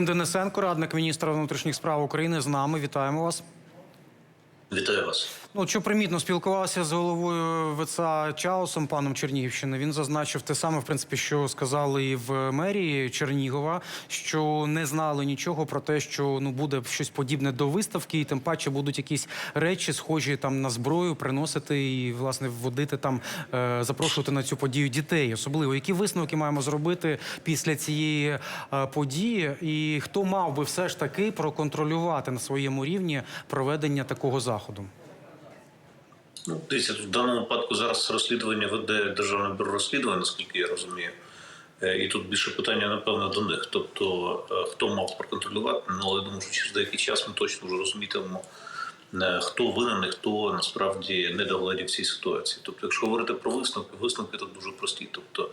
Денисенко, радник міністра внутрішніх справ України, з нами. Вітаємо вас. Вітаю вас. Ну, що примітно спілкувався з головою ВЦА Чаусом, паном Чернігівщини. Він зазначив те саме, в принципі, що сказали і в мерії Чернігова, що не знали нічого про те, що ну буде щось подібне до виставки, і тим паче будуть якісь речі, схожі там на зброю, приносити і власне вводити там, е, запрошувати на цю подію дітей. Особливо які висновки маємо зробити після цієї е, події, і хто мав би все ж таки проконтролювати на своєму рівні проведення такого заходу? Ну, дивіться, в даному випадку зараз розслідування веде Державне бюро розслідувань, наскільки я розумію. Е, І тут більше питання, напевно, до них. Тобто, е, хто мав проконтролювати, ну, але я думаю, що через деякий час ми точно вже розумітимемо, е, хто винен і хто насправді не догледів в цій ситуації. Тобто, якщо говорити про висновки, висновки тут дуже прості. Тобто,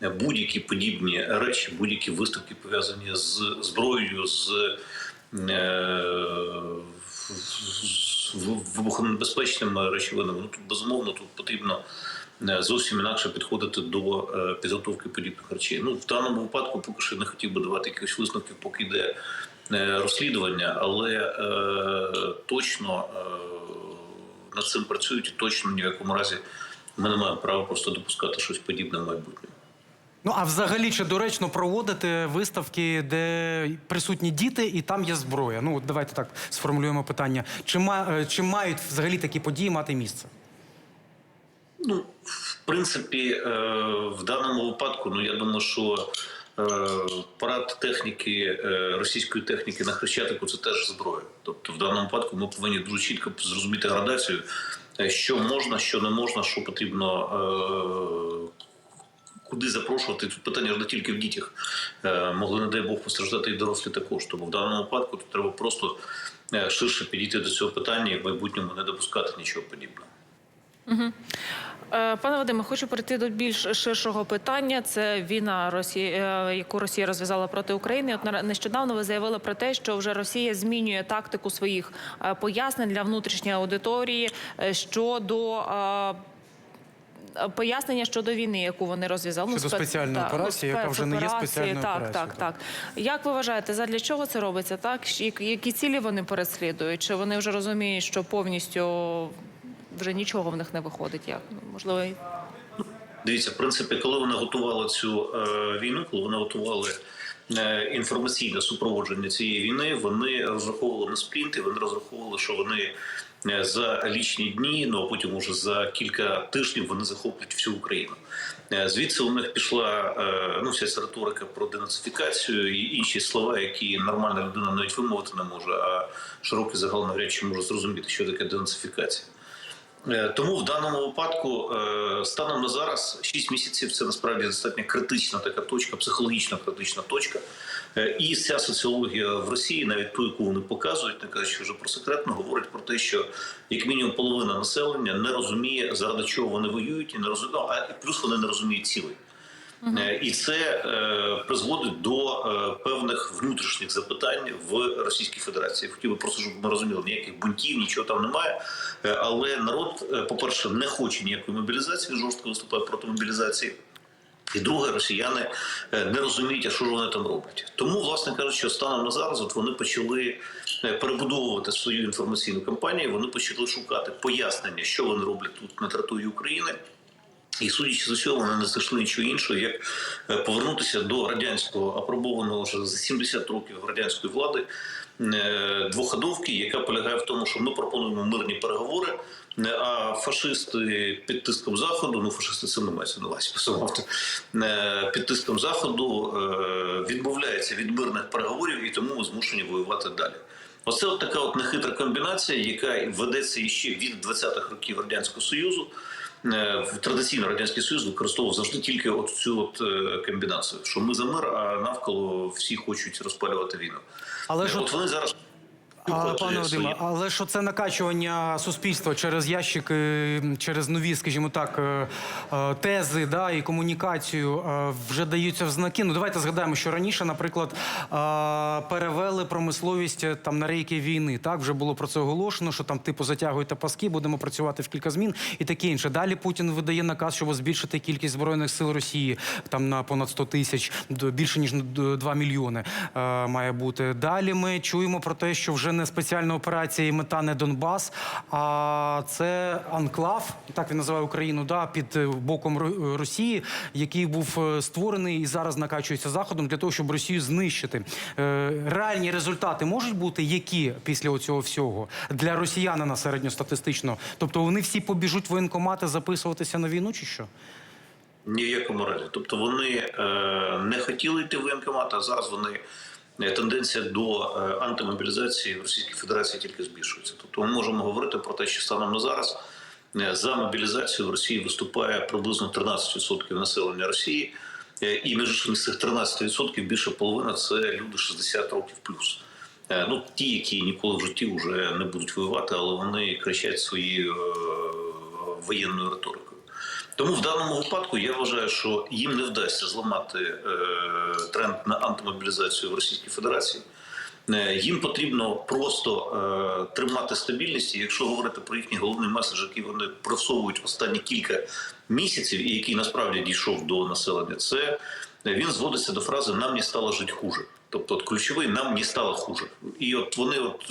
будь-які подібні речі, будь-які виставки пов'язані з зброєю, з е, вибухонебезпечними речовинами. Ну тут безумовно тут потрібно е, зовсім інакше підходити до е, підготовки подібних речей. Ну в даному випадку поки що не хотів би давати якихось висновків, поки йде е, розслідування, але е, точно е, над цим працюють і точно ні в якому разі ми не маємо права просто допускати щось подібне в майбутньому. Ну а взагалі чи доречно проводити виставки, де присутні діти, і там є зброя? Ну от давайте так сформулюємо питання. Чи ма е, чи мають взагалі такі події мати місце? Ну, в принципі, е, в даному випадку, ну я думаю, що е, парад техніки російської техніки на хрещатику це теж зброя. Тобто, в даному випадку ми повинні дуже чітко зрозуміти градацію, що можна, що не можна, що потрібно. Куди запрошувати тут питання ж не тільки в дітях Е, могли, не дай Бог, постраждати і дорослі також. Тому в даному випадку тут треба просто е, ширше підійти до цього питання і в майбутньому не допускати нічого подібного. Е, Пане Вадиме, хочу перейти до більш ширшого питання. Це війна Росії, яку Росія розв'язала проти України. От нещодавно ви заявили про те, що вже Росія змінює тактику своїх пояснень для внутрішньої аудиторії щодо. Е, Пояснення щодо війни, яку вони розв'язали Щодо спец- спеціальної так, операції, яка вже не є спеціальною так, операцією, Так, так. так, Як ви вважаєте, задля чого це робиться? Так які цілі вони переслідують? Чи вони вже розуміють, що повністю вже нічого в них не виходить? Як Ну, можливо, Дивіться, в принципі, коли вони готували цю е, війну, коли вони готували е, інформаційне супроводження цієї війни, вони розраховували на спринти, вони розраховували, що вони е, за лічні дні, ну а потім уже за кілька тижнів вони захоплять всю Україну. Е, Звідси у них пішла е, ну, вся ця риторика про денацифікацію і інші слова, які нормальна людина навіть вимовити не може, а широкий загал навряд чи може зрозуміти, що таке денацифікація. Е, Тому в даному випадку, е, станом на зараз, 6 місяців це насправді достатньо критична така точка, психологічно критична точка. Е, І вся соціологія в Росії, навіть ту, яку вони показують, не кажучи вже про секретно, говорить про те, що як мінімум половина населення не розуміє, заради чого вони воюють, і не розуміє, а плюс вони не розуміють цілей. Е, І це е, призводить до е, певних внутрішніх запитань в Російській Федерації. Хотів би просто, щоб ми розуміли, ніяких бунтів, нічого там немає. Але народ, е, по-перше, не хоче ніякої мобілізації, жорстко виступає проти мобілізації. І друге, росіяни не розуміють, а що ж вони там роблять. Тому, власне кажучи, станом на зараз, от вони почали перебудовувати свою інформаційну кампанію. Вони почали шукати пояснення, що вони роблять тут на території України. І судячи з усього, вони не знайшли нічого іншого, як е, повернутися до радянського апробованого вже за 70 років радянської влади е, двоходовки, яка полягає в тому, що ми пропонуємо мирні переговори. е, А фашисти під тиском заходу, ну фашисти це не мається на увазі, безумовно, е, під тиском заходу відмовляються від мирних переговорів, і тому ми змушені воювати далі. Оце от така от нехитра комбінація, яка ведеться іще від 20-х років радянського союзу. Е, Традиційно радянський союз використовував завжди тільки от цю от е, комбінацію, що ми за мир, а навколо всі хочуть розпалювати війну. Але Е, ж от вони зараз А, пане Вадиме, але що це накачування суспільства через ящики, через нові, скажімо так, е, е, тези да, і комунікацію е, вже даються в знаки. Ну давайте згадаємо, що раніше, наприклад, перевели промисловість там на рейки війни. Так вже було про це оголошено, що там типу затягуйте паски, будемо працювати в кілька змін і таке інше. Далі Путін видає наказ, щоб збільшити кількість збройних сил Росії там на понад 100 тисяч, більше ніж на 2 мільйони має бути. Далі ми чуємо про те, що вже не спеціальна операція і мета не Донбас, а це анклав, так він називає Україну, да, під е, боком Росії, який був е, створений і зараз накачується заходом для того, щоб Росію знищити. Е, Реальні результати можуть бути які після цього всього для росіянина середньостатистично? Тобто вони всі побіжуть воєнкомати записуватися на війну, чи що? Ні в якому разі. Тобто вони е, не хотіли йти в воєнкомат, а зараз вони е, тенденція до е, антимобілізації в Російській Федерації тільки збільшується. Тобто ми можемо говорити про те, що станом на зараз е, за мобілізацію в Росії виступає приблизно 13% населення Росії. Е, І між цих 13% більше половина це люди 60 років плюс. Е, Ну, ті, які ніколи в житті вже не будуть воювати, але вони кричать своєю е, воєнною риторикою. Тому в даному випадку я вважаю, що їм не вдасться зламати е, тренд на антимобілізацію в Російській Федерації. Е, Їм потрібно просто е, тримати стабільність. І якщо говорити про їхній головний меседж, який вони просовують останні кілька місяців, і який насправді дійшов до населення, це е, він зводиться до фрази Нам не стало жити хуже. Тобто, от ключовий нам не стало хуже, і от вони от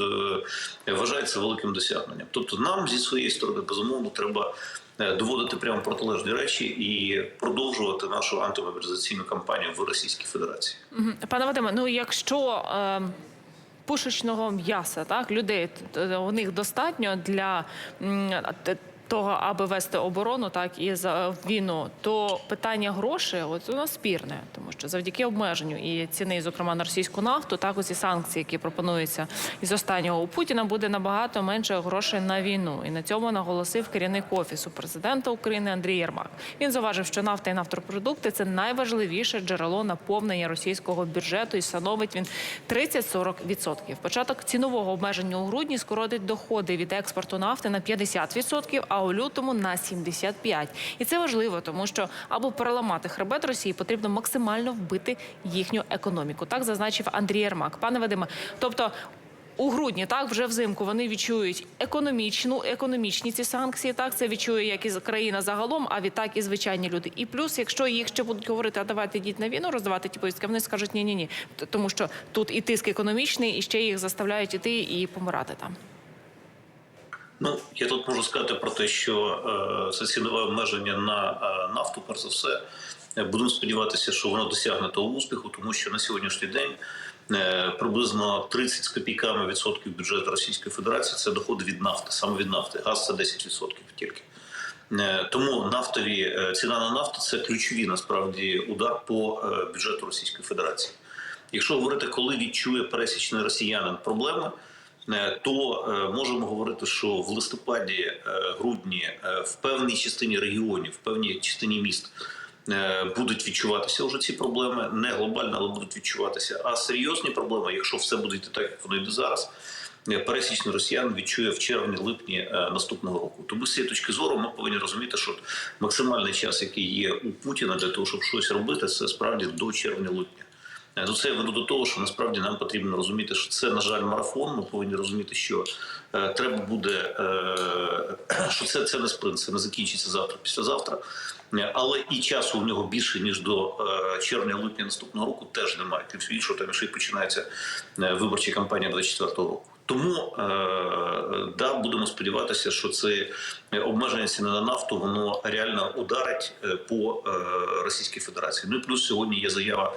е, вважають це великим досягненням. Тобто, нам зі своєї сторони безумовно треба доводити прямо протилежні речі і продовжувати нашу антимобілізаційну кампанію в Російській Федерації. Пане Вадиме, ну якщо е, пушечного м'яса, так людей у них достатньо для того, аби вести оборону, так і за війну, то питання грошей от воно спірне, тому що завдяки обмеженню і ціни, зокрема на російську нафту, так ось і санкції, які пропонуються із останнього у Путіна, буде набагато менше грошей на війну. І на цьому наголосив керівник офісу президента України Андрій Єрмак. Він зауважив, що нафта і нафтопродукти це найважливіше джерело наповнення російського бюджету, і становить він 30-40%. Початок цінового обмеження у грудні скоротить доходи від експорту нафти на 50%, а у лютому на 75%. І це важливо, тому що аби переламати хребет Росії, потрібно максимально вбити їхню економіку. Так зазначив Андрій Єрмак. Пане Вадиме, тобто. У грудні так вже взимку вони відчують економічну економічні ці санкції. Так це відчує як і країна загалом, а відтак і звичайні люди. І плюс, якщо їх ще будуть говорити, а давайте йдіть на війну, роздавати ті повістки, вони скажуть ні, ні, ні, тому що тут і тиск економічний, і ще їх заставляють іти і помирати там. Ну я тут можу сказати про те, що це цінове обмеження на е, нафту, перш за все. Е, Будемо сподіватися, що воно досягне того успіху, тому що на сьогоднішній день е, приблизно 30 з копійками відсотків бюджету Російської Федерації це доходи від нафти, саме від нафти. Газ це 10% тільки. Е, Тому нафтові ціна на нафту це ключові насправді удар по бюджету Російської Федерації. Якщо говорити, коли відчує пересічний росіянин проблеми, то е, можемо говорити, що в листопаді, е, грудні, е, в певній частині регіонів, в певній частині міст е, будуть відчуватися вже ці проблеми, не глобально, але будуть відчуватися. А серйозні проблеми, якщо все буде йти так, як воно йде зараз. е, Пересічний росіян відчує в червні-липні е, наступного року. Тому з цієї точки зору ми повинні розуміти, що максимальний час, який є у Путіна для того, щоб щось робити, це справді до червня-липня. Е, усе веду до того, що насправді нам потрібно розуміти, що це, на жаль, марафон. Ми повинні розуміти, що е, треба буде, е, що це, це не спринт, це не закінчиться завтра, післязавтра. Е, Але і часу у нього більше ніж до червня-липня наступного року теж немає. Тим всього іншого, там ще й починається виборча кампанія 24-го року. Тому е, да, будемо сподіватися, що це обмеження ціни на нафту воно реально ударить е, по е, Російській Федерації. Ну і плюс сьогодні є заява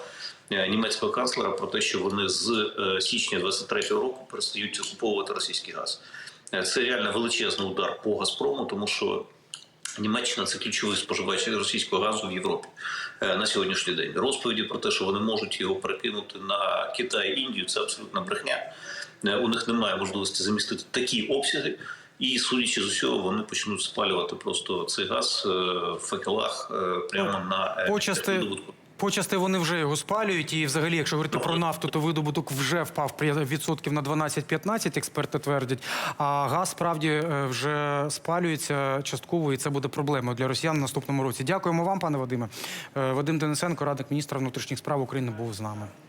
німецького канцлера про те, що вони з січня 23-го року перестають окуповувати російський газ. Це реально величезний удар по Газпрому, тому що Німеччина це ключовий споживач російського газу в Європі на сьогоднішній день. Розповіді про те, що вони можуть його перекинути на Китай, Індію, це абсолютна брехня. Е, У них немає можливості замістити такі обсяги. І судячи з усього, вони почнуть спалювати просто цей газ е, в факелах е, прямо на Почасти, видобутку. Почасти вони вже його спалюють. І взагалі, якщо говорити про нафту, то видобуток вже впав відсотків на 12-15, експерти твердять. А газ справді вже спалюється частково, і це буде проблемою для росіян в наступному році. Дякуємо вам, пане Вадиме. Вадим Денисенко, радник міністра внутрішніх справ України, був з нами.